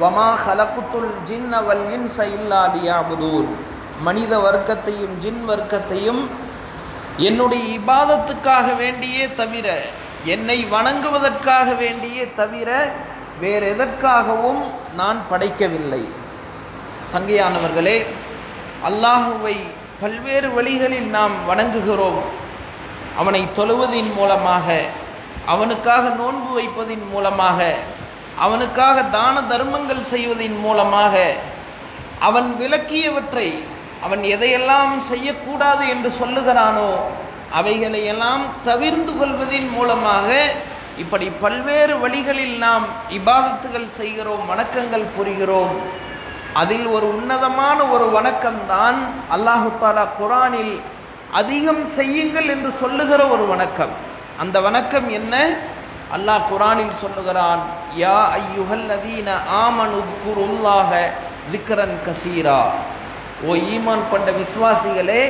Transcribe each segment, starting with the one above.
வமா ஹலக்குத்துல் ஜின்ன வல் இன்ச இல்லா மனித வர்க்கத்தையும் ஜின் வர்க்கத்தையும் என்னுடைய இபாதத்துக்காக வேண்டியே தவிர என்னை வணங்குவதற்காக வேண்டியே தவிர வேறு எதற்காகவும் நான் படைக்கவில்லை. சங்கையானவர்களே அல்லாஹுவை பல்வேறு வழிகளில் நாம் வணங்குகிறோம். அவனை தொழுவதின் மூலமாக அவனுக்காக நோன்பு வைப்பதின் மூலமாக அவனுக்காக தான தர்மங்கள் செய்வதின் மூலமாக அவன் விளக்கியவற்றை அவன் எதையெல்லாம் செய்யக்கூடாது என்று சொல்லுகிறானோ அவைகளையெல்லாம் தவிர்ந்து கொள்வதின் மூலமாக இப்படி பல்வேறு வழிகளில் நாம் இபாதத்துகள் செய்கிறோம் வணக்கங்கள் புரிகிறோம். அதில் ஒரு உன்னதமான ஒரு வணக்கம்தான் அல்லாஹு தாலா குரானில் அதிகம் செய்யுங்கள் என்று சொல்லுகிற ஒரு வணக்கம். அந்த வணக்கம் என்ன? அல்லாஹ் குரானில் சொல்லுகிறான் யா ஐயுகல்லதீன ஆமனுக்குருல்லாக திக்ரன் கசீரா. ஓ ஈமான் கொண்ட விசுவாசிகளே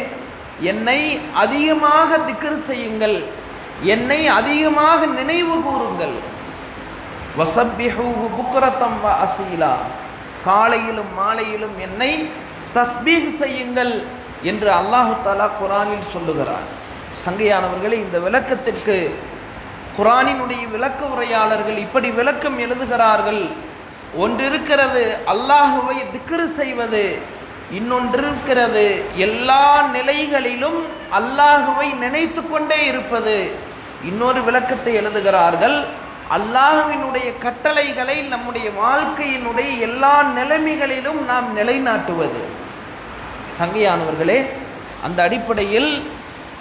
என்னை அதிகமாக திக்ரு செய்யுங்கள் என்னை அதிகமாக நினைவு கூறுங்கள். வசப்பிஹூஹு புக்ரத்தம் வ அசீலா. காலையிலும் மாலையிலும் என்னை தஸ்பீக் செய்யுங்கள் என்று அல்லாஹு தாலா குரானில் சொல்லுகிறார் சங்கையானவர்களே இந்த விளக்கத்திற்கு குரானினுடைய விளக்க உரையாளர்கள் இப்படி விளக்கம் எழுதுகிறார்கள். ஒன்றிருக்கிறது அல்லாஹுவை திக்ரு செய்வது இன்னொன்றிருக்கிறது எல்லா நிலைகளிலும் அல்லாஹுவை நினைத்து கொண்டே இருப்பது. இன்னொரு விளக்கத்தை எழுதுகிறார்கள் அல்லாஹுவினுடைய கட்டளைகளை நம்முடைய வாழ்க்கையினுடைய எல்லா நிலைமைகளிலும் நாம் நிலைநாட்டுவது. சங்கையானவர்களே அந்த அடிப்படையில்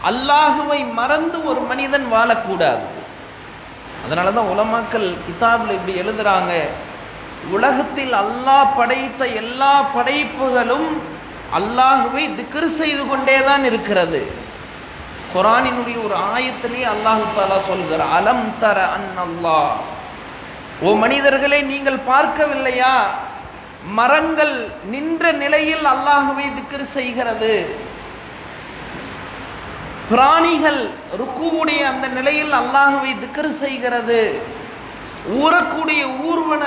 அல்லாஹுவை மறந்து ஒரு மனிதன் வாழக்கூடாது. அதனால தான் உலமாக்கல் கிதாபில் இப்படி எழுதுகிறாங்க உலகத்தில் அல்லாஹ் படைத்த எல்லா படைப்புகளும் அல்லாஹுவை திக்ரு செய்து கொண்டே தான் இருக்கிறது. குரானினுடைய ஒரு ஆயத்திலேயே அல்லாஹு தாலா சொல்கிறார் அலம் தர அன் அல்லாஹ் ஓ மனிதர்களை நீங்கள் பார்க்கவில்லையா? மரங்கள் நின்ற நிலையில் அல்லாஹுவை திக்ரு செய்கிறது. பிராணிகள் ருக்குவுடைய அந்த நிலையில் அல்லாஹுவை திக்கரு செய்கிறது. ஊறக்கூடிய ஊர்வன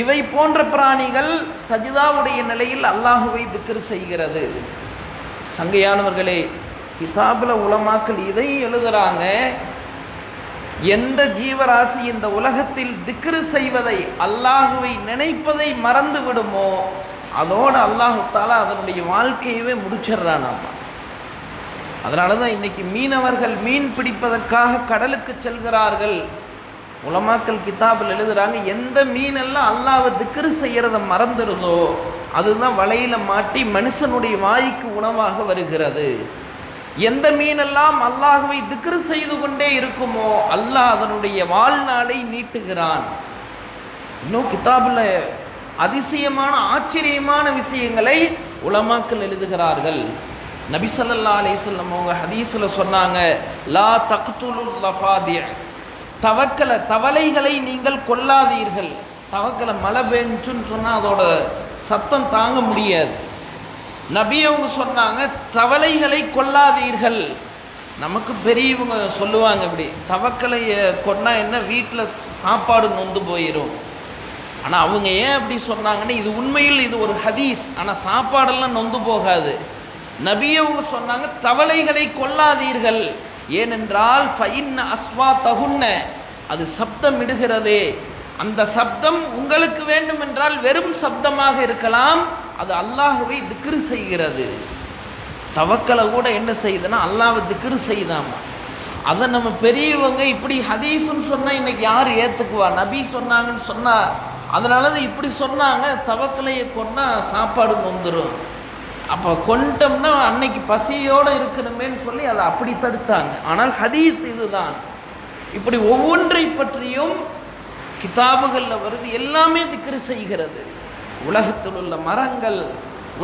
இவை போன்ற பிராணிகள் சஜிதாவுடைய நிலையில் அல்லாஹுவை திக்கரு செய்கிறது. சங்கையானவர்களே கிதாபில் உலமாக்கள் இதை எழுதுகிறாங்க எந்த ஜீவராசி இந்த உலகத்தில் திக்ரு செய்வதை அல்லாஹுவை நினைப்பதை மறந்து விடுமோ அதோடு அல்லாஹு தாலா அதனுடைய வாழ்க்கையவே முடிச்சிடுறானாமா அதனால தான் இன்றைக்கி மீனவர்கள் மீன் பிடிப்பதற்காக கடலுக்கு செல்கிறார்கள். உலமாக்கல் கித்தாபில் எழுதுகிறாங்க எந்த மீனெல்லாம் அல்லாவை திக்ரு செய்கிறத மறந்துடுதோ அதுதான் வலையில் மாட்டி மனுஷனுடைய வாய்க்கு உணவாக வருகிறது. எந்த மீனெல்லாம் அல்லாஹுவை திக்ரு செய்து கொண்டே இருக்குமோ அல்லாஹ் அதனுடைய வாழ்நாளை நீட்டுகிறான். இன்னும் கித்தாபில் அதிசயமான ஆச்சரியமான விஷயங்களை உலமாக்கல் எழுதுகிறார்கள். நபிசல்லா அலிசல்லம் அவங்க ஹதீஸில் சொன்னாங்க லா தக்துலுல்லஃபாதிய தவக்கலை தவளைகளை நீங்கள் கொல்லாதீர்கள். தவக்கலை மழை பெஞ்சுன்னு சொன்னால் அதோட சத்தம் தாங்க முடியாது. நபி அவங்க சொன்னாங்க தவளைகளை கொல்லாதீர்கள். நமக்கு பெரியவங்க சொல்லுவாங்க இப்படி தவக்கலையை கொண்டா என்ன வீட்டில் சாப்பாடு நொந்து போயிடும் ஆனால் அவங்க ஏன் அப்படி சொன்னாங்கன்னா இது உண்மையில் இது ஒரு ஹதீஸ். ஆனால் சாப்பாடெல்லாம் நொந்து போகாது. நபியவங்க சொன்னாங்க தவளைகளை கொல்லாதீர்கள். ஏனென்றால் ஃபைன் அஸ்வா தகுன்ன அது சப்தம் இடுகிறதே அந்த சப்தம் உங்களுக்கு வேண்டுமென்றால் வெறும் சப்தமாக இருக்கலாம் அது அல்லாஹுவை திக்ரு செய்கிறது. தவக்கலை கூட என்ன செய்யுதுன்னா அல்லாவை திக்ரு செய்தாமா அதை நம்ம பெரியவங்க இப்படி ஹதீஸ்ன்னு சொன்னால் இன்னைக்கு யார் ஏற்றுக்குவா நபி சொன்னாங்கன்னு சொன்னால் அதனால தான் இப்படி சொன்னாங்க தவக்கலையை கொண்டா சாப்பாடு நொந்துடும் அப்போ கொண்டோம்னா அன்னைக்கு பசியோடு இருக்கணுமேன்னு சொல்லி அதை அப்படி தடுத்தாங்க. ஆனால் ஹதீஸ் இதுதான். இப்படி ஒவ்வொன்றை பற்றியும் கிதாபுகளில் வருது. எல்லாமே திக்ரு செய்கிறது. உலகத்தில் உள்ள மரங்கள்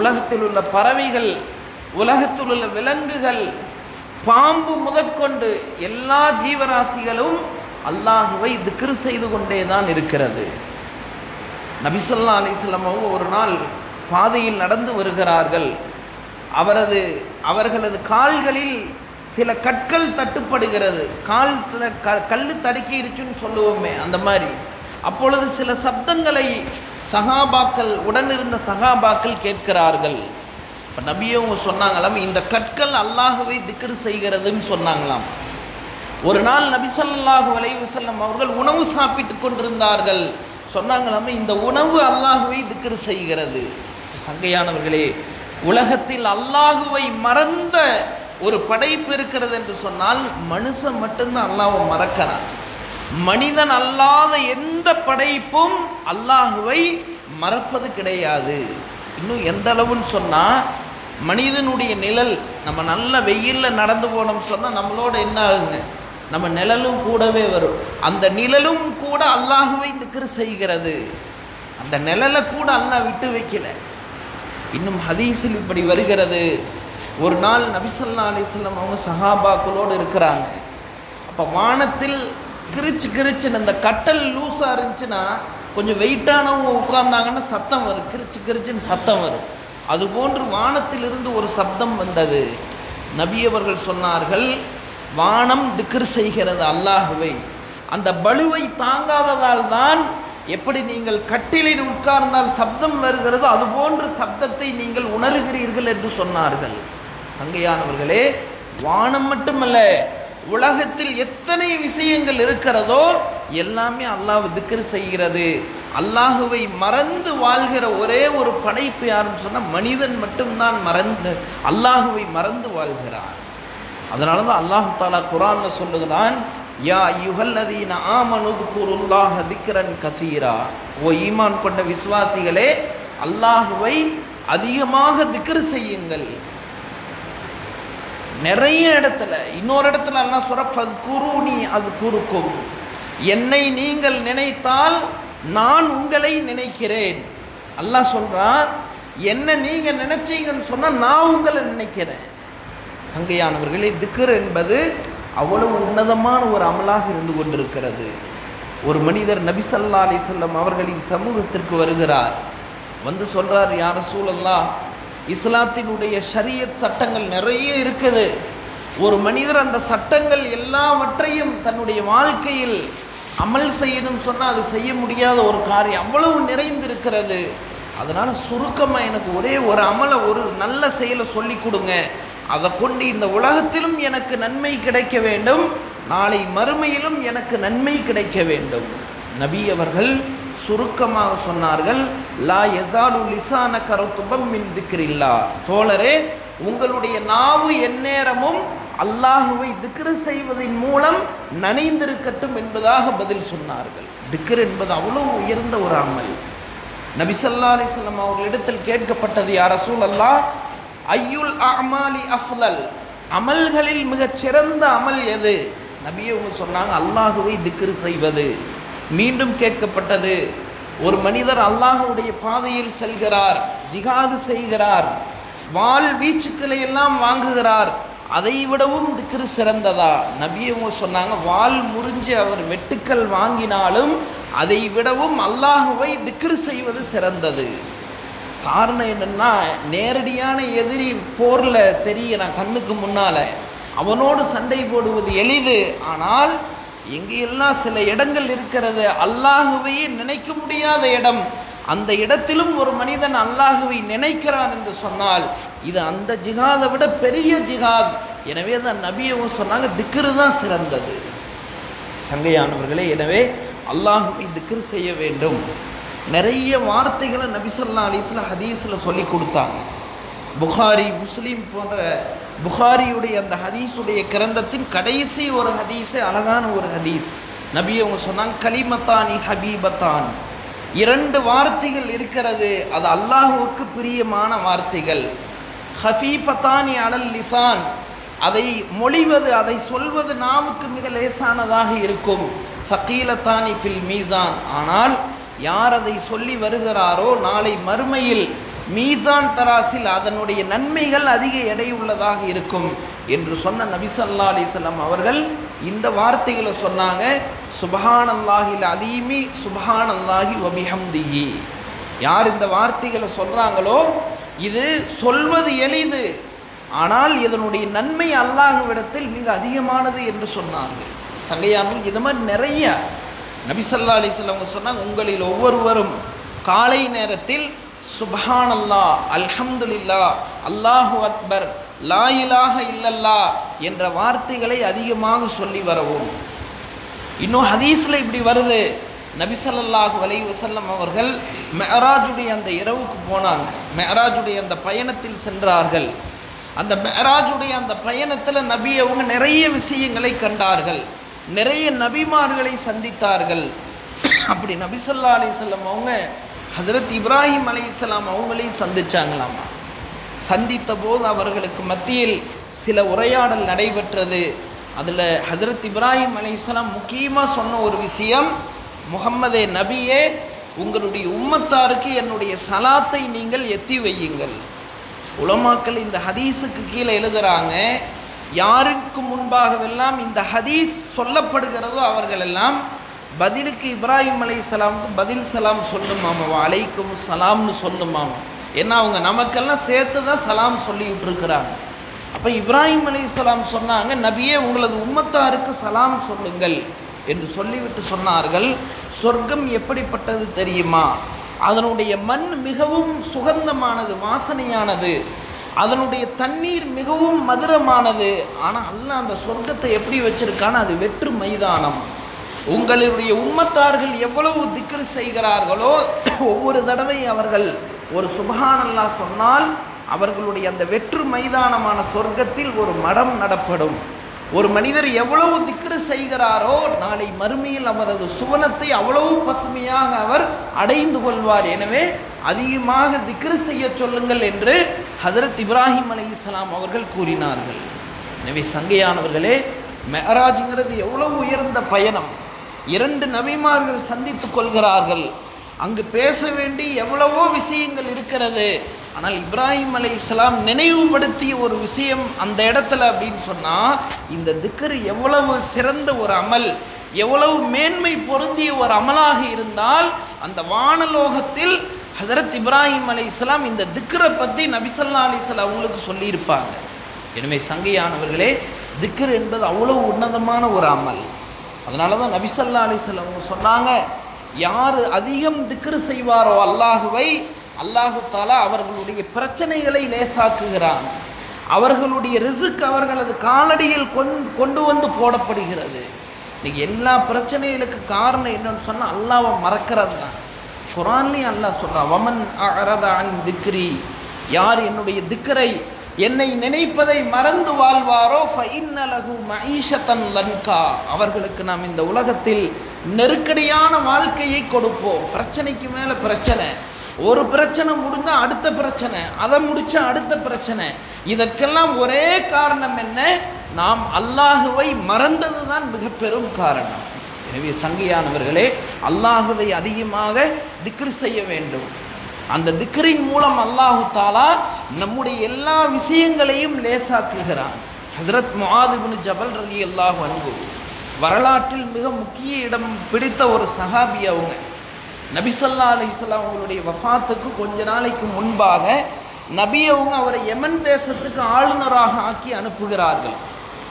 உலகத்தில் உள்ள பறவைகள் உலகத்தில் உள்ள விலங்குகள் பாம்பு முதற்கொண்டு எல்லா ஜீவராசிகளும் அல்லாஹுவை திக்ரு செய்து கொண்டே தான் இருக்கிறது நபிசல்லா அலிஸ்லம் அவங்க ஒரு நாள் பாதையில் நடந்து வருகிறார்கள். அவரது அவர்களது கால்களில் சில கற்கள் தட்டுப்படுகிறது. கால் க கல் தடுக்கிருச்சுன்னு சொல்லுவோமே அந்த மாதிரி. அப்பொழுது சில சப்தங்களை சகாபாக்கள் உடனிருந்த சகாபாக்கள் கேட்கிறார்கள். இப்போ நபியவங்க சொன்னாங்களாம் இந்த கற்கள் அல்லாஹுவை திக்ரு செய்கிறதுன்னு சொன்னாங்களாம். ஒரு நாள் நபிசல்லாஹு ஸல்லல்லாஹு அவர்கள் உணவு சாப்பிட்டு கொண்டிருந்தார்கள். சொன்னாங்களாமே இந்த உணவு அல்லாஹுவை திக்ரு செய்கிறது. சங்கையானவர்களே உலகத்தில் அல்லாஹுவை மறந்த ஒரு படைப்பு இருக்கிறது என்று சொன்னால் மனுஷன் மட்டும்தான் அல்லாவை மறக்கிறான். மனிதன் அல்லாத எந்த படைப்பும் அல்லாஹுவை மறப்பது கிடையாது. இன்னும் எந்த அளவுன்னு சொன்னால் மனிதனுடைய நிழல் நம்ம நல்ல வெயிலில் நடந்து போனோம்னு சொன்னால் நம்மளோட என்ன ஆகுங்க? நம்ம நிழலும் கூடவே வரும். அந்த நிழலும் கூட அல்லாஹுவை திக்ரு செய்கிறது. அந்த நிழலை கூட அல்லாஹ் விட்டு வைக்கலை. இன்னும் ஹதீஸில் இப்படி வருகிறது. ஒரு நாள் நபிசல்லா அலிஸ்லாம் அவங்க சஹாபாக்களோடு இருக்கிறாங்க. அப்போ வானத்தில் கிரிச்சு கிரிச்சுன்னு அந்த கட்டல் லூஸாக இருந்துச்சுன்னா கொஞ்சம் வெயிட்டானவங்க உட்கார்ந்தாங்கன்னா சத்தம் வரும். கிரிச்சு கிரிச்சுன்னு சத்தம் வரும். அதுபோன்று வானத்திலிருந்து ஒரு சப்தம் வந்தது. நபியவர்கள் சொன்னார்கள் வானம் திக்ரு செய்கிறது அல்லாஹுவை. அந்த பலுவை தாங்காததால் தான் எப்படி நீங்கள் கட்டிலில் உட்கார்ந்தால் சப்தம் வருகிறதோ அதுபோன்று சப்தத்தை நீங்கள் உணர்கிறீர்கள் என்று சொன்னார்கள். சங்கையானவர்களே வானம் மட்டுமல்ல உலகத்தில் எத்தனை விஷயங்கள் இருக்கிறதோ எல்லாமே அல்லாஹ் திக்கர் செய்கிறது. அல்லாஹுவை மறந்து வாழ்கிற ஒரே ஒரு படைப்பு யாருன்னு சொன்னால் மனிதன் மட்டும்தான் மறந்து அல்லாஹுவை மறந்து வாழ்கிறான். அதனால தான் அல்லாஹு தாலா குரானில் சொல்லுகிறான் யா யுகல்லதீன ஆமனுகுல்லாஹ திக்ரன் கசீரா. ஓ ஈமான் கொண்ட விசுவாசிகளே அல்லாஹுவை அதிகமாக திக்ரு செய்யுங்கள். நிறைய இடத்துல இன்னொரு இடத்துல அல்லாஹ் சொல்ற குரு நீ அது குறுக்கும் என்னை நீங்கள் நினைத்தால் நான் உங்களை நினைக்கிறேன். அல்லாஹ் சொல்கிறான் என்ன நீங்கள் நினைச்சீங்கன்னு சொன்னால் நான் உங்களை நினைக்கிறேன். சங்கையானவர்களே திக்ரு என்பது அவ்வளவு உன்னதமான ஒரு அமலாக இருந்து கொண்டிருக்கிறது. ஒரு மனிதர் நபிசல்லா அலி செல்லம் அவர்களின் சமூகத்திற்கு வருகிறார். வந்து சொல்கிறார் யார சூழல்லா இஸ்லாத்தினுடைய ஷரியத் சட்டங்கள் நிறைய இருக்குது. ஒரு மனிதர் அந்த சட்டங்கள் எல்லாவற்றையும் தன்னுடைய வாழ்க்கையில் அமல் செய்யணும்னு சொன்னால் அது செய்ய முடியாத ஒரு காரியம் அவ்வளவு நிறைந்திருக்கிறது. அதனால் சுருக்கமாக எனக்கு ஒரே ஒரு அமலை ஒரு நல்ல செயலை சொல்லி கொடுங்க. அதை கொண்டு இந்த உலகத்திலும் எனக்கு நன்மை கிடைக்க வேண்டும். நாளை மறுமையிலும் எனக்கு நன்மை கிடைக்க வேண்டும். நபி அவர்கள் சுருக்கமாக சொன்னார்கள் லா எசாலு லிசான கருத்துபம் மின் திக்ரில்லா. தோழரே உங்களுடைய நாவு எந்நேரமும் அல்லாஹுவை திக்ரு செய்வதன் மூலம் நனைந்திருக்கட்டும் என்பதாக பதில் சொன்னார்கள். திக்ரு என்பது அவ்வளோ உயர்ந்த ஒரு அமல். நபிசல்லா ஸல்லல்லாஹு அவர்களிடத்தில் கேட்கப்பட்டது யார் ரசூல் அல்லாஹ் ஐயுல் அமாலி அஃலல் அமல்களில் மிகச் சிறந்த அமல் எது? நபியவங்க சொன்னாங்க அல்லாஹுவை திக்ரு செய்வது. மீண்டும் கேட்கப்பட்டது ஒரு மனிதர் அல்லாஹுடைய பாதையில் செல்கிறார் ஜிகாது செய்கிறார் வாள் வீச்சுக்களை எல்லாம் வாங்குகிறார் அதை விடவும் திக்ரு சிறந்ததா? நபியவங்க சொன்னாங்க வாள் முறிஞ்சு அவர் வெட்டுக்கள் வாங்கினாலும் அதை விடவும் அல்லாஹுவை திக்ரு செய்வது சிறந்தது. காரணம் என்னென்னா நேரடியான எதிரி போரில் தெரியறான் கண்ணுக்கு முன்னால் அவனோடு சண்டை போடுவது எளிது. ஆனால் எங்கெல்லாம் சில இடங்கள் இருக்கிறது அல்லாஹுவையே நினைக்க முடியாத இடம் அந்த இடத்திலும் ஒரு மனிதன் அல்லாஹுவை நினைக்கிறான் என்று சொன்னால் இது அந்த ஜிகாதை விட பெரிய ஜிகாத் எனவே தான் நபியவும் சொன்னாங்க திக்ரு தான் சிறந்தது. சங்கையானவர்களே எனவே அல்லாஹுவை திக்ரு செய்ய வேண்டும். நிறைய வார்த்தைகளை நபிசல்லா அலிஸ்லாம் ஹதீஸில் சொல்லி கொடுத்தாங்க. புகாரி முஸ்லீம் போன்ற புகாரியுடைய அந்த ஹதீஸுடைய கிரந்தத்தின் கடைசி ஒரு ஹதீஸே அழகான ஒரு ஹதீஸ். நபி அவங்க சொன்னாங்க கலிமத்தானி ஹபீபத்தான். இரண்டு வார்த்தைகள் இருக்கிறது. அது அல்லாஹுவுக்கு பிரியமான வார்த்தைகள். ஹஃபீஃபத்தானி அனல் லிசான். அதை மொழிவது அதை சொல்வது நாவுக்கு மிக லேசானதாக இருக்கும். சகீலத்தானி ஃபில் மீசான். ஆனால் யார் அதை சொல்லி வருகிறாரோ நாளை மறுமையில் மீசான் தராசில் அதனுடைய நன்மைகள் அதிக எடையுள்ளதாக இருக்கும் என்று சொன்ன நபிசல்லா அலிசல்லாம் அவர்கள் இந்த வார்த்தைகளை சொன்னாங்க. சுபஹான் அல்லாஹில் அதீமி சுபஹான் அல்லாஹி வபிஹம்திஹி. யார் இந்த வார்த்தைகளை சொல்கிறாங்களோ இது சொல்வது எளிது. ஆனால் இதனுடைய நன்மை அல்லாஹ்விடத்தில் மிக அதிகமானது என்று சொன்னார்கள். சங்கையானும் இது மாதிரி நிறைய நபிசல்லா அலி அலைஹி அவங்க சொன்னாங்க உங்களில் ஒவ்வொருவரும் காலை நேரத்தில் சுபஹான் அல்லா அல்ஹம்துலில்லா அல்லாஹு அக்பர் லாயிலாக இல்லல்லா என்ற வார்த்தைகளை அதிகமாக சொல்லி வரவும். இன்னும் ஹதீஸில் இப்படி வருது. நபிசல்லாஹு ஸல்லல்லாஹு வசல்லம் அவர்கள் மெஹராஜுடைய அந்த இரவுக்கு போனாங்க. மெஹராஜுடைய அந்த பயணத்தில் சென்றார்கள். அந்த மெஹராஜுடைய அந்த பயணத்தில் நபி அவங்க நிறைய விஷயங்களை கண்டார்கள். நிறைய நபிமார்களை சந்தித்தார்கள். அப்படி நபிசல்லா ஸல்லல்லாஹு அலைஹி அவங்க ஹசரத் இப்ராஹிம் அலைஹிஸ்ஸலாம் அவங்களையும் சந்தித்தாங்களாமா சந்தித்த போது அவர்களுக்கு மத்தியில் சில உரையாடல் நடைபெற்றது. அதில் ஹசரத் இப்ராஹிம் அலைஹிஸ்ஸலாம் முக்கியமாக சொன்ன ஒரு விஷயம் முகம்மதே நபியே உங்களுடைய உம்மத்தாருக்கு என்னுடைய சலாத்தை நீங்கள் எத்தி வையுங்கள். உலமாக்கள் இந்த ஹதீஸுக்கு கீழே எழுதுகிறாங்க யாருக்கு முன்பாகவெல்லாம் இந்த ஹதீஸ் சொல்லப்படுகிறதோ அவர்களெல்லாம் பதிலுக்கு இப்ராஹிம் அலை சலாமுக்கு பதில் சலாம் சொல்லுமாமா அலைக்கும் சலாம்னு சொல்லுமாமா ஏன்னா அவங்க நமக்கெல்லாம் சேர்த்து தான் சலாம் சொல்லிக்கிட்டு இருக்கிறாங்க அப்போ இப்ராஹிம் அலை சலாம் சொன்னாங்க நபியே உங்களது உம்மத்தாருக்கு சலாம் சொல்லுங்கள் என்று சொல்லிவிட்டு சொன்னார்கள். சொர்க்கம் எப்படிப்பட்டது தெரியுமா? அதனுடைய மண் மிகவும் சுகந்தமானது வாசனையானது. அதனுடைய தண்ணீர் மிகவும் மதுரமானது. ஆனால் அல்லாஹ் அந்த சொர்க்கத்தை எப்படி வச்சிருக்கான்னு அது வெற்று மைதானம். உங்களுடைய உம்மத்தார்கள் எவ்வளவு திக்ரு செய்கிறார்களோ ஒவ்வொரு தடவை அவர்கள் ஒரு சுபஹானல்லா சொன்னால் அவர்களுடைய அந்த வெற்று மைதானமான சொர்க்கத்தில் ஒரு மடம் நடப்படும். ஒரு மனிதர் எவ்வளவு திக்ரு செய்கிறாரோ நாளை மறுமையில் அவரது சுவனத்தை அவ்வளவு பசுமையாக அவர் அடைந்து கொள்வார். எனவே அதிகமாக திக்ரு செய்ய சொல்லுங்கள் என்று ஹசரத் இப்ராஹிம் அலைஹிஸ்ஸலாம் அவர்கள் கூறினார்கள். எனவே சங்கையானவர்களே மெஹராஜுங்கிறது எவ்வளவு உயர்ந்த பயணம். இரண்டு நபிமார்கள் சந்தித்து கொள்கிறார்கள். அங்கு பேச வேண்டி எவ்வளவோ விஷயங்கள் இருக்கிறது. ஆனால் இப்ராஹிம் அலி இஸ்லாம் நினைவுபடுத்திய ஒரு விஷயம் அந்த இடத்துல அப்படின்னு சொன்னால் இந்த திக்கர் எவ்வளவு சிறந்த ஒரு அமல் எவ்வளவு மேன்மை பொருந்திய ஒரு அமலாக இருந்தால் அந்த வானலோகத்தில் ஹசரத் இப்ராஹிம் அலை இஸ்லாம் இந்த திக்ரை பற்றி நபிசல்லா அலிஸ்லாம் அவங்களுக்கு சொல்லியிருப்பாங்க. எனவே சங்கையானவர்களே திக்ர் என்பது அவ்வளோ உன்னதமான ஒரு அமல். அதனால தான் நபிசல்லா அலிஸ்லாம் அவங்க சொன்னாங்க யார் அதிகம் திக்ரு செய்வாரோ அல்லாஹுவை அல்லாஹு தாலா அவர்களுடைய பிரச்சனைகளை லேசாக்குகிறான். அவர்களுடைய ரிசுக் அவர்களது காலடியில் கொண் கொண்டு வந்து போடப்படுகிறது. இன்னைக்கு எல்லா பிரச்சனைகளுக்கு காரணம் என்னன்னு சொன்னால் அல்லாவை மறக்கிறது தான் குரான்லேயும் அல்லாஹ் சொல்கிறான் வமன் அறதான் திக்ரி. யார் என்னுடைய திக்கரை என்னை நினைப்பதை மறந்து வாழ்வாரோ ஃபைன்னலகு மஈஷத்தன் லன்கா. அவர்களுக்கு நாம் இந்த உலகத்தில் நெருக்கடியான வாழ்க்கையை கொடுப்போம். பிரச்சனைக்கு மேலே பிரச்சனை. ஒரு பிரச்சனை முடிஞ்சால் அடுத்த பிரச்சனை அதை முடித்தா அடுத்த பிரச்சனை. இதற்கெல்லாம் ஒரே காரணம் என்ன? நாம் அல்லாஹுவை மறந்தது தான் மிக பெரும் காரணம். எனவே சங்கியானவர்களே அல்லாஹுவை அதிகமாக திக்ரு செய்ய வேண்டும். அந்த திக்ரின் மூலம் அல்லாஹு தாலா நம்முடைய எல்லா விஷயங்களையும் லேசாக்குகிறான். ஹசரத் முஆதுபின் ஜபல் ரலி அல்லாஹ் அன்பு வரலாற்றில் மிக முக்கிய இடம் பிடித்த ஒரு சஹாபி அவங்க. நபிசல்லா அலிஸ்லாம் அவங்களுடைய வஃபாத்துக்கு கொஞ்ச நாளைக்கு முன்பாக நபி அவங்க அவரை யமன் தேசத்துக்கு ஆளுநராக ஆக்கி அனுப்புகிறார்கள்.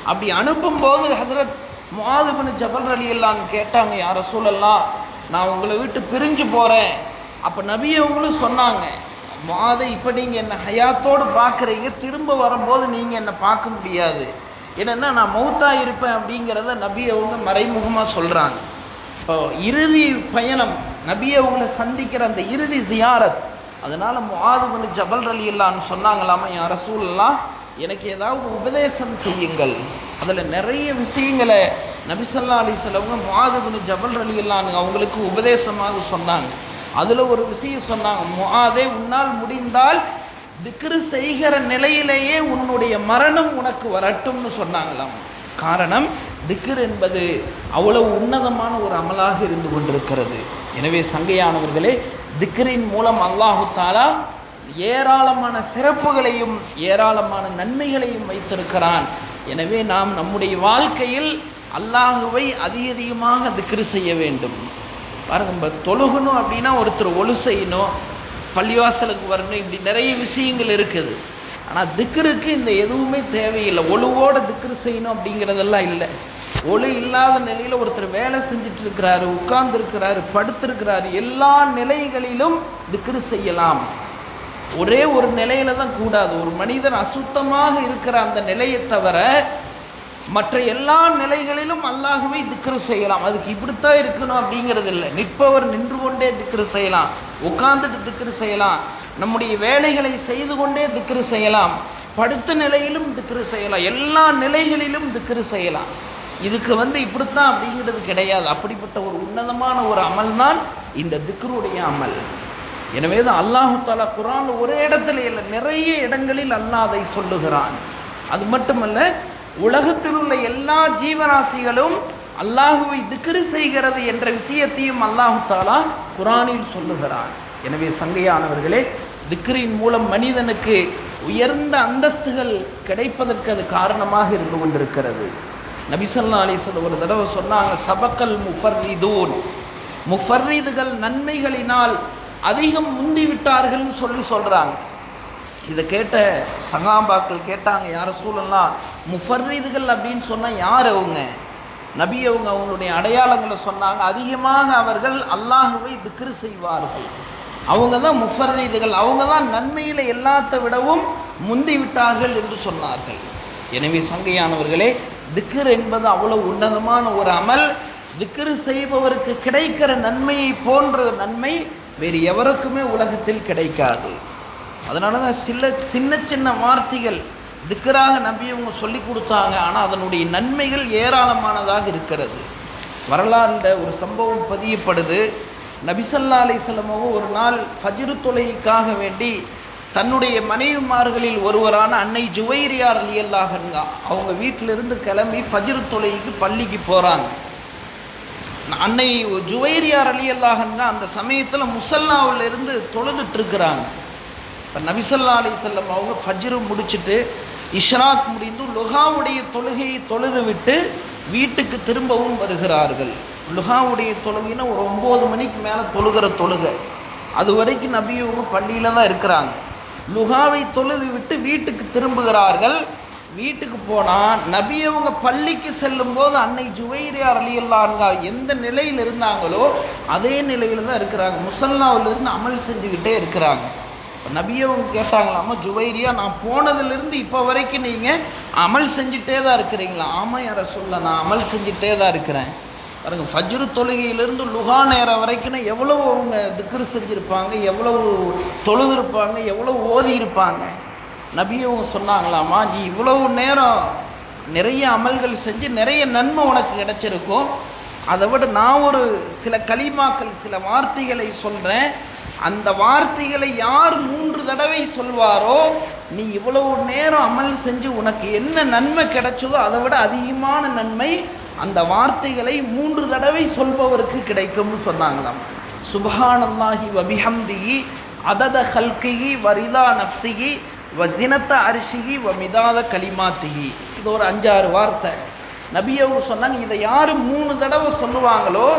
அப்படி அனுப்பும்போது ஹசரத் முஆதுபின் ஜபல் ரலி கேட்டாங்க யார சூழல்லாம் நான் உங்களை விட்டு பிரிஞ்சு போகிறேன் அப்போ நபியவங்களும் சொன்னாங்க மாதை இப்போ நீங்கள் என்னை ஹயாத்தோடு பார்க்குறீங்க திரும்ப வரும்போது நீங்கள் என்னை பார்க்க முடியாது. என்னென்னா நான் மௌத்தாக இருப்பேன் அப்படிங்கிறத நபி அவங்க மறைமுகமாக சொல்கிறாங்க இப்போ இறுதி பயணம் நபி அவங்கள சந்திக்கிற அந்த இறுதி ஜியாரத் அதனால் முஆதுபின் ஜபல் அலி இல்லான்னு சொன்னாங்களாமா என் ரசூலெல்லாம் எனக்கு ஏதாவது உபதேசம் செய்யுங்கள். அதில் நிறைய விஷயங்களை நபிசல்லா அலி செலவங்க முஆதுபின் ஜபல் அலி இல்லான்னு அவங்களுக்கு உபதேசமாக சொன்னாங்க. அதில் ஒரு விஷயம் சொன்னாங்க முஆதே உன்னால் முடிந்தால் திக்ரு செய்கிற நிலையிலேயே உன்னுடைய மரணம் உனக்கு வரட்டும்னு சொன்னாங்களாம். காரணம் திக்ர் என்பது அவ்வளவு உன்னதமான ஒரு அமலாக இருந்து கொண்டிருக்கிறது. எனவே சங்கையானவர்களே திக்ரின் மூலம் அல்லாஹு தாலா ஏராளமான சிறப்புகளையும் ஏராளமான நன்மைகளையும் வைத்திருக்கிறான். எனவே நாம் நம்முடைய வாழ்க்கையில் அல்லாஹுவை அதிக அதிகமாக திக்ரு செய்ய வேண்டும். பாருங்க நம்ம தொழுகணும் அப்படின்னா ஒருத்தர் ஒழு செய்யணும் பள்ளிவாசலுக்கு வரணும் இப்படி நிறைய விஷயங்கள் இருக்குது. ஆனால் திக்ருக்கு இந்த எதுவுமே தேவையில்லை. ஒழுவோட திக்ரு செய்யணும் அப்படிங்கிறதெல்லாம் இல்லை. ஒளி இல்லாத நிலையில் ஒருத்தர் வேலை செஞ்சுட்டு இருக்கிறாரு உட்கார்ந்துருக்கிறாரு படுத்திருக்கிறாரு எல்லா நிலைகளிலும் திக்ரு செய்யலாம். ஒரே ஒரு நிலையில தான் கூடாது. ஒரு மனிதன் அசுத்தமாக இருக்கிற அந்த நிலையை தவிர மற்ற எல்லா நிலைகளிலும் அல்லாகவே திக்ரு செய்யலாம். அதுக்கு இப்படித்தான் இருக்கணும் அப்படிங்கிறது இல்லை. நிற்பவர் நின்று கொண்டே திக்ரு செய்யலாம். உட்கார்ந்துட்டு திக்ரு செய்யலாம். நம்முடைய வேலைகளை செய்து கொண்டே திக்ரு செய்யலாம். படுத்த நிலையிலும் திக்ரு செய்யலாம். எல்லா நிலைகளிலும் திக்ரு செய்யலாம். இதுக்கு வந்து இப்படித்தான் அப்படிங்கிறது கிடையாது. அப்படிப்பட்ட ஒரு உன்னதமான ஒரு அமல் தான் இந்த திக்ருடைய அமல். எனவே தான் அல்லாஹு தாலா குரான் ஒரே இடத்துல இல்லை நிறைய இடங்களில் அல்லாஹ் அதை சொல்லுகிறான். அது மட்டுமல்ல உலகத்தில் உள்ள எல்லா ஜீவராசிகளும் அல்லாஹுவை திக்ரு செய்கிறது என்ற விஷயத்தையும் அல்லாஹு தாலா குரானில் சொல்லுகிறான். எனவே சங்கையானவர்களே திக்ரின் மூலம் மனிதனுக்கு உயர்ந்த அந்தஸ்துகள் கிடைப்பதற்கு அது காரணமாக இருந்து கொண்டிருக்கிறது. நபிசல்லா அலிஸ்வல் ஒரு தடவை சொன்னாங்க சபக்கல் முஃபர்ரிதூன். முஃபர்ரிதுகள் நன்மைகளினால் அதிகம் முந்தி விட்டார்கள்னு சொல்லி சொல்கிறாங்க இதை கேட்ட சங்காம்பாக்கள் கேட்டாங்க யார சூழல்லாம் முஃபர்ரிதுகள் அப்படின்னு சொன்னால் யார் அவங்க? நபி அவங்க அவங்களுடைய அடையாளங்களை சொன்னாங்க. அதிகமாக அவர்கள் அல்லாஹுவை திக்ரு செய்வார்கள். அவங்க தான் முஃபர்ரிதுகள். அவங்க தான் நன்மையில் எல்லாத்தை விடவும் முந்தி விட்டார்கள் என்று சொன்னார்கள். எனவே சங்கையானவர்களே திக்ர் என்பது அவ்வளோ உன்னதமான ஒரு அமல். திக்ரு செய்பவருக்கு கிடைக்கிற நன்மையை போன்ற நன்மை வேறு எவருக்குமே உலகத்தில் கிடைக்காது. அதனால தான் சில சின்ன சின்ன வார்த்தைகள் திக்கராக நம்பி அவங்க சொல்லி கொடுத்தாங்க. ஆனால் அதனுடைய நன்மைகள் ஏராளமானதாக இருக்கிறது. வரலாறுல ஒரு சம்பவம் பதியப்படுது. நபிசல்லா அலிசல்லமும் ஒரு நாள் ஃபஜிரு தொலைக்காக வேண்டி தன்னுடைய மனைவிமார்களில் ஒருவரான அன்னை ஜுவைரியார் அலியல்லாக அவங்க வீட்டிலிருந்து கிளம்பி ஃபஜிரு தொலைக்கு பள்ளிக்கு போகிறாங்க அன்னை ஜுவைரியார் அலி அல்லாஹன்கா அந்த சமயத்தில் முசல்லாவிலிருந்து இருந்து இப்போ நபிசல்லா அலி செல்லம் அவங்க ஃபஜ்ரு முடிச்சுட்டு இஷ்ராக் முடிந்து லுஹாவுடைய தொழுகையை தொழுது விட்டு வீட்டுக்கு திரும்பவும் வருகிறார்கள். லுஹாவுடைய தொழுகைன்னா ஒரு ஒம்பது மணிக்கு மேலே தொழுகிற தொழுகை. அது வரைக்கும் நபியவங்க பள்ளியில் தான் இருக்கிறாங்க. லுஹாவை தொழுது விட்டு வீட்டுக்கு திரும்புகிறார்கள். வீட்டுக்கு போனால் நபியவங்க பள்ளிக்கு செல்லும்போது அன்னை ஜுவைரியார் அலியல்லாருங்கா எந்த நிலையில் இருந்தாங்களோ அதே நிலையில் தான் இருக்கிறாங்க. முசல்லாவிலிருந்து அமல் செஞ்சுக்கிட்டே இருக்கிறாங்க. நபியவங்க கேட்டாங்களாமா ஜுவைரியா நான் போனதுலேருந்து இப்போ வரைக்கும் நீங்கள் அமல் செஞ்சுட்டே தான் இருக்கிறீங்களா? ஆமாம் யாரை சொல்ல நான் அமல் செஞ்சுட்டே தான் இருக்கிறேன். பாருங்க ஃபஜ்ரு தொழுகையிலிருந்து லுகா நேரம் வரைக்கும் எவ்வளோ அவங்க திக்ரு செஞ்சுருப்பாங்க எவ்வளோ தொழுதுருப்பாங்க எவ்வளோ ஓதி இருப்பாங்க நபியும் சொன்னாங்களாமா நீ இவ்வளவு நேரம் நிறைய அமல்கள் செஞ்சு நிறைய நன்மை உனக்கு கிடச்சிருக்கும் அதை விட நான் ஒரு சில களிமாக்கள் சில வார்த்தைகளை சொல்கிறேன் அந்த வார்த்தைகளை யார் மூன்று தடவை சொல்வாரோ நீ இவ்வளவு நேரம் அமல் செஞ்சு உனக்கு என்ன நன்மை கிடைச்சதோ அதை விட அதிகமான நன்மை அந்த வார்த்தைகளை மூன்று தடவை சொல்பவருக்கு கிடைக்கும்னு சொன்னாங்களாம். சுபஹானல்லாஹி வபிஹம்திகி அதத ஹல்கிகி வரிதா நப்சிகி வசினத்த அரிசிகி வ மிதாத களிமாத்திகி இது ஒரு அஞ்சாறு வார்த்தை. நபி அவர் சொன்னாங்க இதை யார் மூணு தடவை சொல்லுவாங்களோ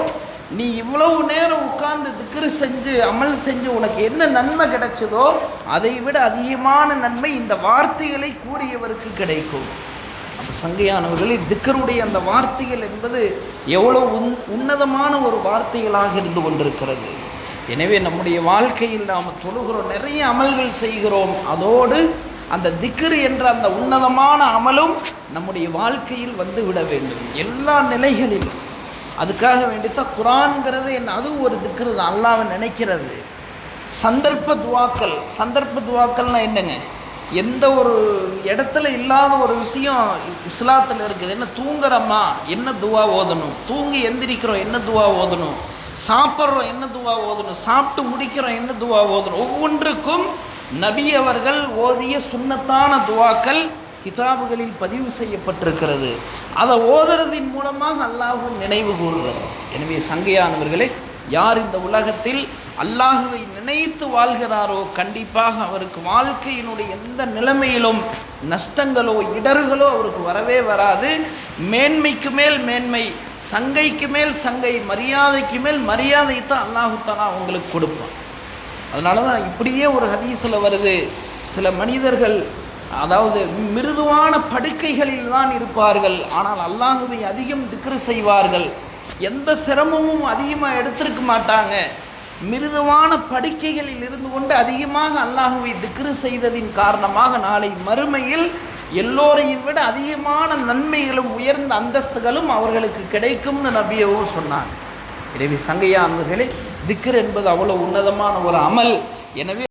நீ இவ்வளவு நேரம் உட்கார்ந்து திக்ரு செஞ்சு அமல் செஞ்சு உனக்கு என்ன நன்மை கிடைச்சதோ அதை விட அதிகமான நன்மை இந்த வார்த்தைகளை கூறியவருக்கு கிடைக்கும். அப்போ சங்கையானவர்களே திக்கருடைய அந்த வார்த்தைகள் என்பது எவ்வளோ உன் உன்னதமான ஒரு வார்த்தைகளாக இருந்து கொண்டிருக்கிறது. எனவே நம்முடைய வாழ்க்கையில் நாம் தொழுகிறோம் நிறைய அமல்கள் செய்கிறோம். அதோடு அந்த திக்ரு என்ற அந்த உன்னதமான அமலும் நம்முடைய வாழ்க்கையில் வந்து விட வேண்டும். எல்லா நிலைகளிலும். அதுக்காக வேண்டித்தான் குரான்கிறது என்ன அதுவும் ஒரு திக்ரு தான். அல்லாவை நினைக்கிறது. சந்தர்ப்ப துவாக்கள் சந்தர்ப்ப துவாக்கள்னா என்னங்க? எந்த ஒரு இடத்துல இல்லாத ஒரு விஷயம் இஸ்லாத்தில் இருக்குது. என்ன தூங்குறோமா? என்ன துவா ஓதணும்? தூங்கி எந்திரிக்கிறோம் என்ன துவா ஓதணும்? சாப்பிட்றோம் என்ன துவா ஓதணும் சாப்பிட்டு முடிக்கிறோம் என்ன துவா ஓதணும் ஒவ்வொன்றுக்கும் நபி அவர்கள் ஓதிய சுண்ணத்தான துவாக்கள் கிதாபுகளில் பதிவு செய்யப்பட்டிருக்கிறது. அதை ஓதுறதின் மூலமாக அல்லாஹு நினைவு கூறுகிறது. எனவே சங்கையானவர்களே யார் இந்த உலகத்தில் அல்லாஹுவை நினைத்து வாழ்கிறாரோ கண்டிப்பாக அவருக்கு வாழ்க்கையினுடைய எந்த நிலைமையிலும் நஷ்டங்களோ இடர்களோ அவருக்கு வரவே வராது. மேன்மைக்கு மேல் மேன்மை சங்கைக்கு மேல் சங்கை மரியாதைக்கு மேல் மரியாதை தான் அல்லாஹுத்தாலா அவங்களுக்கு கொடுப்பான். அதனால தான் இப்படியே ஒரு ஹதீஸில் வருது சில மனிதர்கள் அதாவது மிருதுவான படுக்கைகளில் தான் இருப்பார்கள் ஆனால் அல்லாஹுவை அதிகம் திக்ரு செய்வார்கள். எந்த சிரமமும் அதிகமாக எடுத்திருக்க மாட்டாங்க. மிருதுவான படுக்கைகளில் இருந்து கொண்டு அதிகமாக அல்லாஹுவை திக்ரு செய்ததின் காரணமாக நாளை மறுமையில் எல்லோரையும் விட அதிகமான நன்மைகளும் உயர்ந்த அந்தஸ்துகளும் அவர்களுக்கு கிடைக்கும்னு நபியவும் சொன்னாங்க. எனவே சங்கையா அந்தர்களே திக்ர் என்பது அவ்வளோ உன்னதமான ஒரு அமல். எனவே